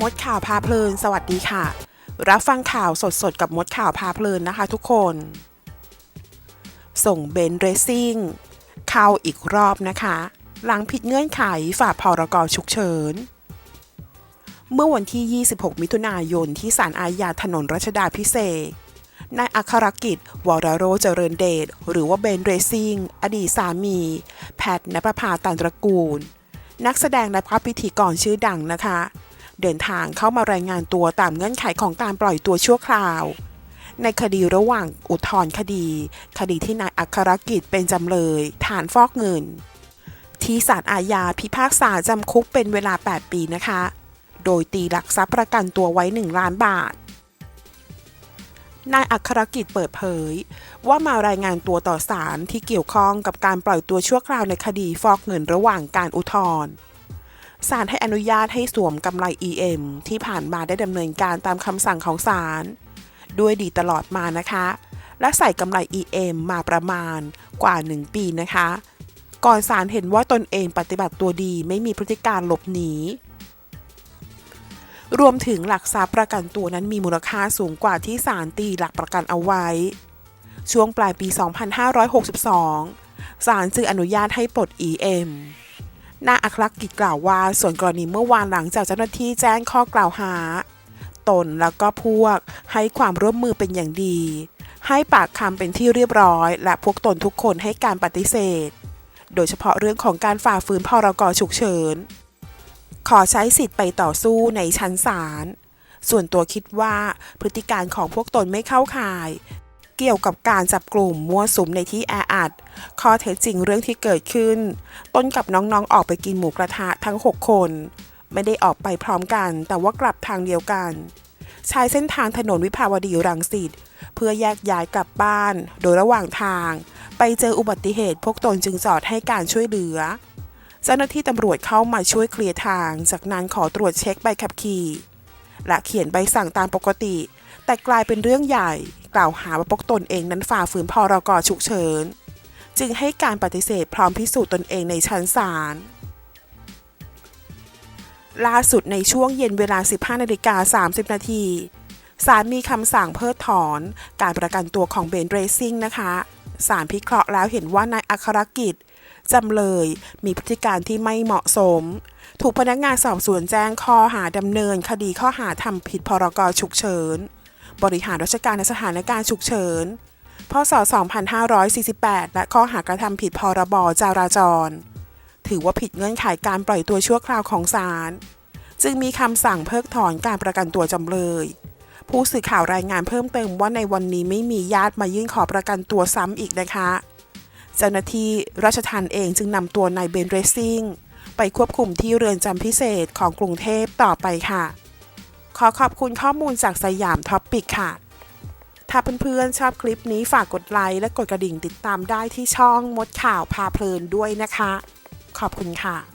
มดข่าวพาเพลิน สวัสดีค่ะ รับฟังข่าวสดๆ กับมดข่าวพาเพลินนะคะทุกคน ส่งเบนเรซิ่งเข้าอีกรอบนะคะ หลังผิดเงื่อนไขฝ่าพรกฉุกเฉิน เมื่อวันที่ 26 มิถุนายนที่ศาลอาญาถนนรัชดาพิเศษนายอัครกิจ วรโรจเจริญเดช หรือว่าเบนเรซิ่ง อดีตสามี แพทย์นภพาตันตระกูล นักแสดงและพระพิธีกรชื่อดังนะคะ เดินทางเข้ามารายงานตัวตามเงื่อนไขของการปล่อยตัวชั่วคราว ในคดีระหว่างอุทธรณ์คดี คดีที่นายอัครกิจเป็นจำเลย ฐานฟอกเงิน ที่ศาลอาญาพิพากษาจำคุกเป็นเวลา 8 ปีนะคะ โดยตีหลักทรัพย์ประกันตัวไว้ 1 ล้านบาทนายอัครกิจเปิดเผย ว่ามารายงานตัวต่อศาลที่เกี่ยวข้องกับการปล่อยตัวชั่วคราวในคดีฟอกเงินระหว่างการอุทธรณ์ ศาลให้อนุญาตให้สวมกำไร EM ที่ผ่านมาได้ดำเนินการตามคำสั่งของศาลด้วยดีตลอดมานะคะ และใส่กำไร EM มาประมาณกว่า 1 ปีนะคะ ก่อนศาลเห็นว่าตนเองปฏิบัติตัวดีไม่มีพฤติการหลบหนีรวมถึงหลักทรัพย์ประกันตัวนั้นมีมูลค่าสูงกว่าที่ศาลตีหลักประกันเอาไว้ ช่วงปลายปี 2562 ศาลจึงอนุญาตให้ปลด EM นาอัครกิจกล่าวว่า ส่วนกรณีเมื่อวานหลังจากเจ้าหน้าที่แจ้งข้อกล่าวหา ตนแล้วก็พวกให้ความร่วมมือเป็นอย่างดี ให้ปากคำเป็นที่เรียบร้อย และพวกตนทุกคนให้การปฏิเสธ โดยเฉพาะเรื่องของการฝ่าฝืนพรกฉุกเฉิน ขอใช้สิทธิ์ไปต่อสู้ในชั้นศาลส่วนตัวคิดว่าพฤติการของพวกตนไม่เข้าข่าย เกี่ยวกับการจับกลุ่มมั่วสุมในที่แออัด ข้อเท็จจริงเรื่องที่เกิดขึ้น ต้นกับน้องๆออกไปกินหมูกระทะทั้ง 6 คน ไม่ได้ออกไปพร้อมกัน แต่ว่ากลับทางเดียวกัน ใช้เส้นทางถนนวิภาวดีรังสิตเพื่อแยกย้ายกลับบ้าน โดยระหว่างทาง ไปเจออุบัติเหตุพวกตนจึงจอดให้การช่วยเหลือ เจ้าหน้าที่ตำรวจเข้ามาช่วยเคลียร์ทาง จากนั้นขอตรวจเช็คใบขับขี่ และเขียนใบสั่งตามปกติ แต่กลายเป็นเรื่องใหญ่ กล่าวหาว่าพวกตนเองนั้นฝ่าฝืนพรกฉุกเฉิน จึงให้การปฏิเสธพร้อมพิสูจน์ตนเองในชั้นศาลล่าสุดในช่วงเย็นเวลา 15นาฬิกา30 นาทีศาลมีคำสั่งเพิกถอน การประกันตัวของเบนเรซิ่งนะคะ ศาลพิเคราะห์แล้วเห็นว่านายอัครกิจจำเลยมีพฤติการที่ไม่เหมาะสม ถูกพนักงานสอบสวนแจ้งข้อหาดำเนินคดีข้อหาทำผิดพรกฉุกเฉิน บริหารราชการในสถานการณ์ฉุกเฉิน พศ 2548 และข้อหากระทำผิดพรบจราจร ถือว่าผิดเงื่อนไขการปล่อยตัวชั่วคราวของศาล จึงมีคำสั่งเพิกถอนการประกันตัวจำเลย ผู้สื่อข่าวรายงานเพิ่มเติมว่าในวันนี้ไม่มีญาติมายื่นขอประกันตัวซ้ำอีกนะคะ เจ้าหน้าที่ราชทัณฑ์เองจึงนำตัวนายเบนเรซซิ่งไปควบคุมที่เรือนจำพิเศษของกรุงเทพต่อไปค่ะ ขอขอบคุณข้อมูลจากสยามท็อปปิกค่ะ ถ้าเพื่อนๆชอบคลิปนี้ฝากกดไลค์และกดกระดิ่งติดตามได้ที่ช่องมดข่าวพาเพลินด้วยนะคะ ขอบคุณค่ะ